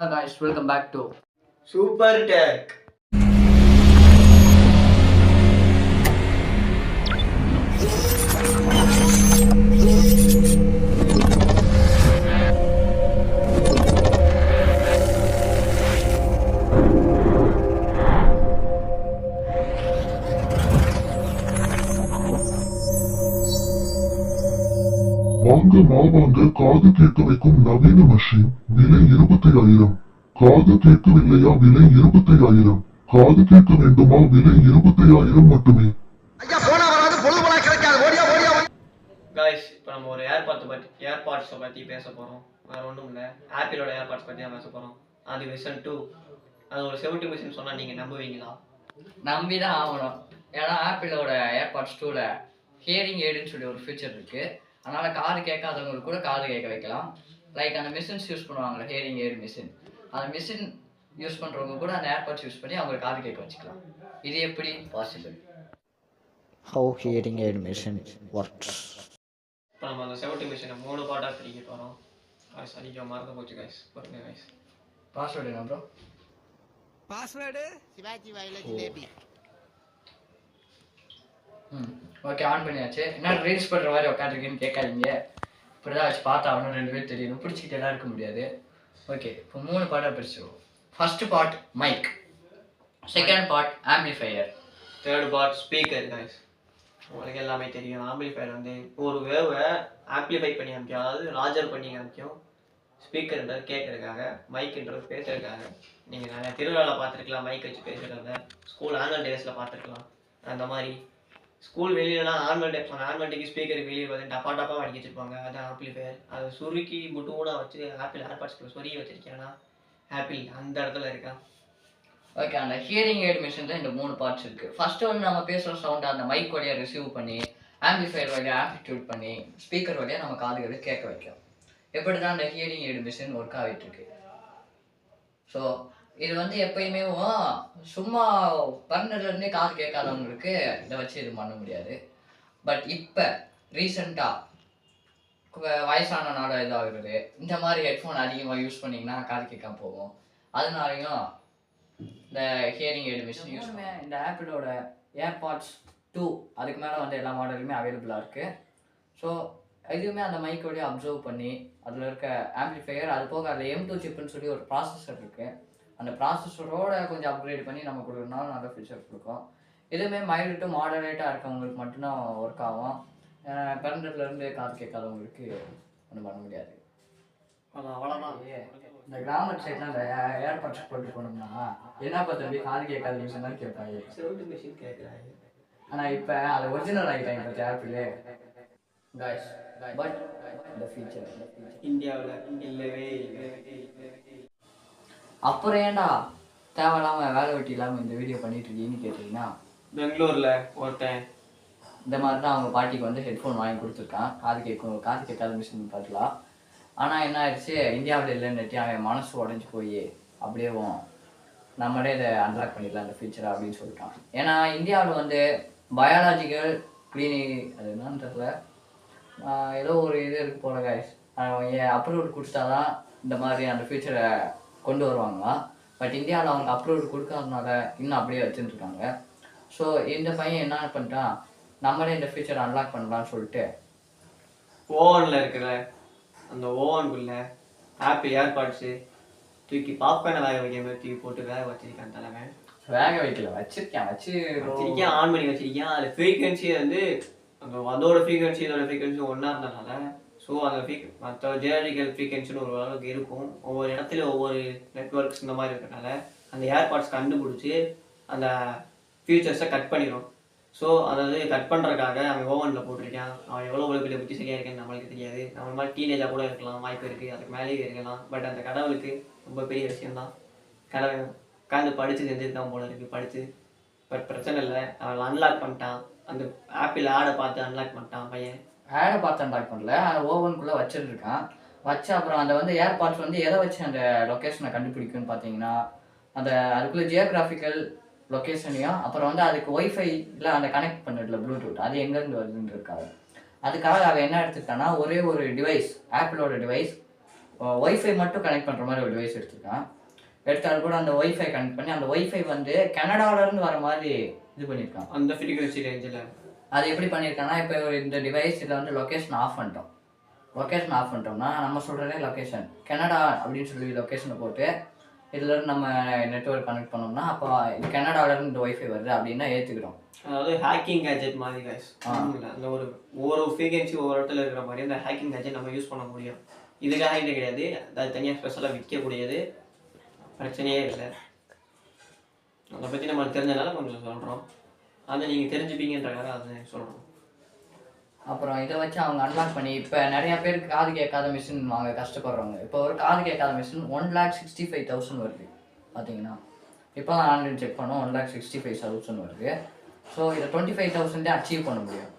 Hello guys, welcome back to Super Tech. வாங்க வாங்க காது கேட்க வைக்கும் நவீன மெஷின் விலை இருபத்தி ஆயிரம் காது கேட்கவில்லையா விலை இருபத்தி ஆயிரம் காது கேட்க வேண்டுமா விலை இருபத்தி ஆயிரம் மட்டுமே காய்ஸ் இப்போ நம்ம ஒரு ஏர்பாட்ஸ் பற்றி ஏர்பாட்ஸை பற்றி பேச போகிறோம் வேறு ஒன்றும் இல்லை. ஆப்பிளோட ஏர்பாட்ஸ் பற்றி தான் பேச போகிறோம் அது மிஷன் டூ அது ஒரு செவன்ட்டி மிஷன் சொன்னால் நீங்கள் நம்புவீங்களா? நம்பி தான் ஆகணும். ஏன்னா ஆப்பிளோட ஏர்பாட்ஸ் டூவில் ஹியரிங் எய்டுன்னு சொல்லி ஒரு ஃபீச்சர் இருக்குது அதனால் காது கேட்காதவங்களுக்கு கூட காது கேட்க வைக்கலாம். லைக் அந்த மிஷின்ஸ் யூஸ் பண்ணுவாங்கல்ல ஹியரிங் எய்டு மிஷின் அந்த மிஷின் யூஸ் பண்ணுறவங்க கூட அந்த ஏர்பாட்ஸ் யூஸ் பண்ணி அவங்க காது கேட்க வச்சுக்கலாம். இது எப்படி possible how hearing aid machine works. இப்போ நம்ம அந்த செவன்ட்டி மிஷனை மூணு பாட்டாக பிரிக்க போகிறோம் காய்ஸ் அடிக்க மறந்து போச்சு காய்ஸ் பாருங்க காய்ஸ் பாஸ்வேர்டு என்ன ப்ரோ பாஸ்வேர்டு சிவாஜி வாயில ஜிலேபி. ஓகே ஆன் பண்ணியாச்சு. என்ன ரீல்ஸ் பண்ணுற மாதிரி உட்காந்துருக்குன்னு கேட்காதீங்க. இப்படி தான் வச்சு பார்த்தா அவனும் ரெண்டு பேர் தெரியணும் பிடிச்சிக்கிட்டே இருக்க முடியாது. ஓகே இப்போ மூணு பாட்டாக பிரிச்சுருவோம் first part mic second part amplifier third part speaker guys உங்களுக்கு எல்லாமே தெரியும். ஆம்பிளிஃபையர் வந்து ஒரு வேவை ஆம்பிளிஃபை பண்ணி காமிக்கும். அதாவது ராஜர் பண்ணி காமிக்கும். ஸ்பீக்கர்ன்றது கேட்கறதுக்காக மைக்குன்றது பேசுறதுக்காக. நீங்கள் நிறைய திருவிழாவில் பார்த்துருக்கலாம். மைக் வச்சு பேசுகிறத ஸ்கூல் ஆனுவல் டேஸில் பார்த்துருக்கலாம். அந்த மாதிரி ஸ்கூல் வெளியிலலாம் ஆனுவல் டே ஆனுவல் டேக்கு ஸ்பீக்கர் வெளியே வந்து டப்பா டப்பா அடிக்க வச்சிருப்பாங்க. அது ஆம்பிளிஃபையர். அதை சுருக்கி முட்டுமூடா வச்சு ஆப்பிள் ஏர்பாட்ஸ்க்கு சொருகி வச்சிருக்கேன்னா ஆப்பிள் அந்த இடத்துல இருக்கா? ஓகே அந்த ஹியரிங் எய்ட் மிஷினில் இந்த மூணு பார்ட்ஸ் இருக்குது ஃபர்ஸ்ட் வந்து நம்ம பேசுகிற சவுண்டை அந்த மைக் வழியாக ரிசீவ் பண்ணி ஆம்பிஃபையர் வழியாக ஆம்பிடியூட் பண்ணி ஸ்பீக்கர் வழியாக நம்ம காதுகளை கேட்க வைக்கும். எப்படி தான் அந்த ஹியரிங் எய்ட் மிஷின் ஒர்க் ஆகிட்டு இருக்கு? ஸோ இது வந்து எப்பயுமே சும்மா பிறந்ததுலேருந்தே காது கேட்காதவங்களுக்கு இதை வச்சு இது பண்ண முடியாது. பட் இப்போ ரீசெண்டாக வயசானனால இதாகிறது இந்த மாதிரி ஹெட்ஃபோன் அதிகமாக யூஸ் பண்ணிங்கன்னா காது கேட்காம போகும். அதனாலையும் இந்த ஹியரிங் எய்டு மிஷின் யூஸ் இந்த ஆப்பிளோட ஏர்பாட்ஸ் டூ அதுக்கு மேலே வந்து எல்லா மாடலுமே அவைலபிளாக இருக்குது ஸோ இதுவுமே அந்த மைக்கோடய அப்சர்வ் பண்ணி அதில் இருக்க ஆம்ப்ளிஃபையர் அது போக அதில் எம் டூ சிப்புன்னு சொல்லி ஒரு ப்ராசஸர் இருக்குது அந்த ப்ராசஸரோட கொஞ்சம் அப்கிரேட் பண்ணி நம்ம கொடுக்கறதுனால நல்ல ஃபீச்சர் கொடுக்கும். இதுவுமே மைல்டு டு மாடரேட்டாக இருக்கவங்களுக்கு மட்டும்தான் ஒர்க் ஆகும். பிறந்ததுலேருந்து காது கேட்காதவங்களுக்கு ஒன்றும் பண்ண முடியாது. அவ்வளோதான் இந்த கிராமர் சைட்லாம் இந்த ஏர்பாட்ஸ் போட்டு போனோம்னா என்னப்பா தம்பி காது கேட்காத மிஷின் தான் கேட்பாங்க. சவுண்ட் மிஷின் கேட்குறாங்க. ஆனால் இப்போ அது ஒரிஜினல் ஆகிட்டாங்க பற்றி ஆப்பிள் பட் இந்த ஃபீச்சர் இந்தியாவில் இல்லவே இல்லை. அப்புறம் ஏன்டா தேவையில்லாமல் வேலை வெட்டி இல்லாமல் இந்த வீடியோ பண்ணிட்டு இருக்கீங்கன்னு கேட்டிங்கன்னா பெங்களூரில் ஒருத்தன். இந்த மாதிரி தான் அவங்க பாட்டிக்கு வந்து ஹெட்ஃபோன் வாங்கி கொடுத்துருக்கான். காது கேட்கும் காது கேட்காத மிஷின் பார்க்கலாம். ஆனால் என்ன ஆயிடுச்சு? இந்தியாவில் இல்லைன்னுட்டு அவன் மனசு உடஞ்சி போய். அப்படியேவும் நம்மளே இதை அன்லாக் பண்ணிடலாம் இந்த ஃபீச்சரை அப்படின்னு சொல்லிட்டான். ஏன்னா இந்தியாவில் வந்து பயாலஜிக்கல் கிளினிக் அது என்னன்னு தெரியல. ஆஹ் ஏதோ ஒரு இது இருக்கு போல கைஸ் அப்ரூவல் கொடுத்தா தான் இந்த மாதிரி அந்த ஃபீச்சரை கொண்டு வருவாங்களாம் பட் இந்தியாவில் அவங்க அப்ரூவல் கொடுக்காதனால இன்னும் அப்படியே வச்சுட்டு இருக்காங்க. ஸோ இந்த பையன் என்ன பண்ணிட்டான் நம்மளே இந்த ஃபீச்சரை அன்லாக் பண்ணலாம்னு சொல்லிட்டு ஓவனில் இருக்கிற அந்த ஓவனுக்குள்ள ஆப்பிள் ஏர்பாட்ஸு தூக்கி பாப்கார்னை வேக வைக்கிற மாதிரி தூக்கி போட்டு வேக வச்சிருக்கான் தலைவன். வேக வைக்கல வச்சிருக்கேன் வச்சு வச்சிருக்கேன் ஆன் பண்ணி வச்சிருக்கேன். அதில் ஃப்ரீக்வன்சி வந்து அந்த அதோட ஃப்ரீக்வன்சி இதோட ஃப்ரீக்வன்சி ஒன்றா இருந்தனால ஸோ அந்த ஃப்ரீ மற்ற ஜெனரிக்கல் ஃப்ரீக்வன்சின்னு ஒரு அளவுக்கு இருக்கும். ஒவ்வொரு இடத்துல ஒவ்வொரு நெட்ஒர்க்ஸ் இந்த மாதிரி இருக்கிறனால அந்த ஏர்பாட்ஸ் கண்டுபிடிச்சி அந்த ஃபியூச்சர்ஸை கட் பண்ணிடும் ஸோ அதாவது கட் பண்ணுறதுக்காக அவன் ஓவனில் போட்டிருக்கான். அவன் எவ்வளோ எவ்வளோ பெரிய புத்தி சரியாக இருக்குன்னு நம்மளுக்கு தெரியாது. நம்ம மாதிரி டீனேஜாக கூட இருக்கலாம் வாய்ப்பு இருக்குது அதுக்கு மேலேயே இருக்கலாம். பட் அந்த கடவுளுக்கு ரொம்ப பெரிய விஷயம்தான். கடவுள் உட்காந்து படித்து செஞ்சுருக்கான் போல இருக்குது படித்து பட் பிரச்சனை இல்லை. அவன் அன்லாக் பண்ணிட்டான். அந்த ஆப்பிள் ஆடை பார்த்து அன்லாக் பண்ணிட்டான் பையன். ஆடை பார்த்து அன்லாக் பண்ணல அதை ஓவனுக்குள்ளே வச்சிருக்கான். வச்சு அப்புறம் அந்த வந்து ஏர்பாட்ஸ் வந்து எதை வச்சு அந்த லொக்கேஷனை கண்டுபிடிக்கும்னு பார்த்தீங்கன்னா அந்த அதுக்குள்ளே ஜியோகிராஃபிக்கல் லொக்கேஷனையும் அப்புறம் வந்து அதுக்கு ஒய்ஃபைல அந்த கனெக்ட் பண்ணிடல ப்ளூடூத் அது எங்கேருந்து வருதுன்னு இருக்காது. அதுக்காக அவன் என்ன எடுத்துக்கிட்டான்னா ஒரே ஒரு டிவைஸ் ஆப்பிளோட டிவைஸ் ஒய்ஃபை மட்டும் கனெக்ட் பண்ணுற மாதிரி ஒரு டிவைஸ் எடுத்துருக்கான் எடுத்தாலும் கூட அந்த ஒய்ஃபை கனெக்ட் பண்ணி அந்த ஒய்ஃபை வந்து கனடாவிலேருந்து வர மாதிரி இது பண்ணியிருக்கான். அந்த ஃப்ரீக்வன்சி ரேஞ்சில் அது எப்படி பண்ணியிருக்காங்கன்னா இப்போ இந்த டிவைஸ் இதில் வந்து லொக்கேஷன் ஆஃப் பண்ணிட்டோம். லொக்கேஷன் ஆஃப் பண்ணிட்டோம்னா நம்ம சொல்கிறதே லொக்கேஷன் கனடா அப்படின்னு சொல்லி லொக்கேஷனை போட்டு இதுல இருந்து நம்ம நெட்ஒர்க் கனெக்ட் பண்ணோம்னா அப்போ கனடால இருந்து இந்த ஒய்ஃபை வருது அப்படின்னா ஏற்றுக்கிறோம் அதாவது ஹேக்கிங் கேஜெட் மாதிரி கைஸ். அந்த ஒரு ஒவ்வொரு ஃப்ரீக்வன்சி ஒவ்வொரு இடத்துல இருக்கிற மாதிரி அந்த ஹேக்கிங் கேஜெட் நம்ம யூஸ் பண்ண முடியும். இதுக்காக இது கிடையாது. அது தனியாக ஸ்பெஷலாக விற்கக்கூடியது பிரச்சனையே இல்லை. அதை பற்றி நம்மளுக்கு தெரிஞ்சனால கொஞ்சம் சொல்கிறோம் அதை நீங்கள் தெரிஞ்சுப்பீங்கன்றக்காக அதை சொல்கிறோம் அப்புறம் இதை வச்சு அவங்க அன்லாக் பண்ணி இப்போ நிறைய பேர் காது கேட்காத மிஷின் வாங்க கஷ்டப்படுறவங்க. இப்போ ஒரு காது கேட்காத machine one lakh sixty five thousand வருது பார்த்தீங்கன்னா. இப்போ தான் ஆன்லைன் செக் பண்ணோம் one lakh sixty five thousand வருது. ஸோ இதை டுவெண்ட்டி ஃபைவ் தௌசண்டே அச்சீவ் பண்ண முடியும்.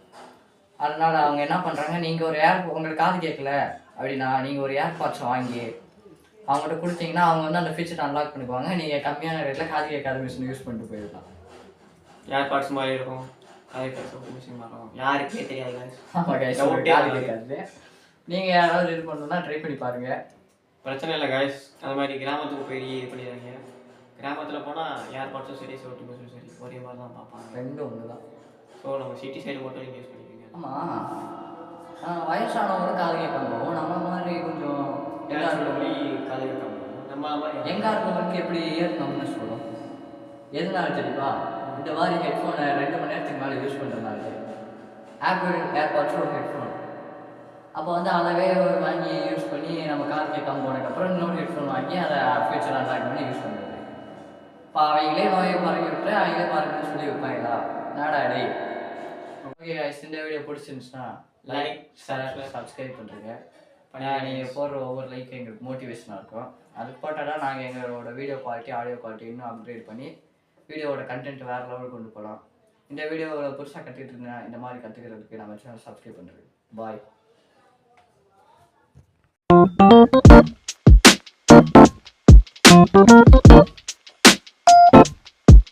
அதனால் அவங்க என்ன பண்ணுறாங்க நீங்கள் ஒரு ஏர் உங்களுக்கு காது கேட்கல அப்படின்னா நீங்கள் ஒரு ஏர்பாட்ஸ் வாங்கி அவங்ககிட்ட கொடுத்தீங்கன்னா அவங்க வந்து அந்த ஃபீச்சர் அன்லாக் பண்ணிக்குவாங்க. நீங்கள் கம்மியான ரேட்டில் காது கேட்காத மிஷின் யூஸ் பண்ணிட்டு போயிடலாம். ஏர்பாட்ஸ் மாதிரி இருக்கும்? ஏர்பாட்ஸ் மிஷின் மாதிரி இருக்கும் தெரியாது guys, Doubt உங்களுக்கு காது ஏ கேட்காது நீங்கள் யாராவது இது பண்ணணும்னா ட்ரை பண்ணி பாருங்கள் பிரச்சனை இல்லை காய்ஸ் அந்த மாதிரி கிராமத்துக்கு போய் இது பண்ணிடுறாங்க கிராமத்தில் போனால் ஏர்பாட்ஸும் சரி சோட்டு பஸ்ஸும் சரி. ஒரே மாதிரி தான் பார்ப்பாங்க. ரெண்டும் ஒன்று தான் ஸோ நம்ம சிட்டி சைடு மட்டும் நீங்கள் யூஸ் பண்ணிக்கோங்க. ஆமாம் வயசானவங்களும் காது கேட்காம போகும் நம்ம மாதிரி கொஞ்சம் இதா சொல்லி இருக்கவங்க- காது கேட்காம நம்ம மாதிரி எங்க இருக்கவங்களுக்கு எப்படி ஏற்கனம்னு சொல்லும். எதனால தெரியுமா இந்த மாதிரி ஹெட்ஃபோனை ரெண்டு மணி நேரத்துக்கு மேலே யூஸ் பண்ணுறதுனால ஆப்பிள் ஏர்பாட்ஸ் ஒரு ஹெட்ஃபோன் அப்போ வந்து அதவே வாங்கி யூஸ் பண்ணி நம்ம காது கேட்காம போனதுக்கப்புறம் இன்னொரு ஹெட்ஃபோன் வாங்கி அதை ஃபியூச்சர் அன்லாக் பண்ணி யூஸ் பண்ணுறது இப்போ அவங்களே நோயை பரவி விட்டு அவங்களே பாருங்கன்னு சொல்லி வைப்பாங்களா? நாடா டே ஓகே இந்த வீடியோ பிடிச்சிருந்துச்சுன்னா லைக் Like, ஷேர் சப்ஸ்கிரைப் பண்ணுறீங்க பண்ணுங்க. நீங்கள் போடுற ஒவ்வொரு லைக் எங்களுக்கு மோட்டிவேஷனாக இருக்கும். அது போட்டால் தான் நாங்கள் எங்களோட வீடியோ குவாலிட்டி ஆடியோ குவாலிட்டி இன்னும் அப்கிரேட் பண்ணி வீடியோவோட கண்டென்ட் வேறு லெவலுக்கு கொண்டு போகலாம் இந்த வீடியோவில் புதுசாக கற்றுக்கிட்டு இருந்தேன் இந்த மாதிரி கற்றுக்கிறதுக்கு நம்ம சேனல் சப்ஸ்கிரைப் பண்ணுறது பாய்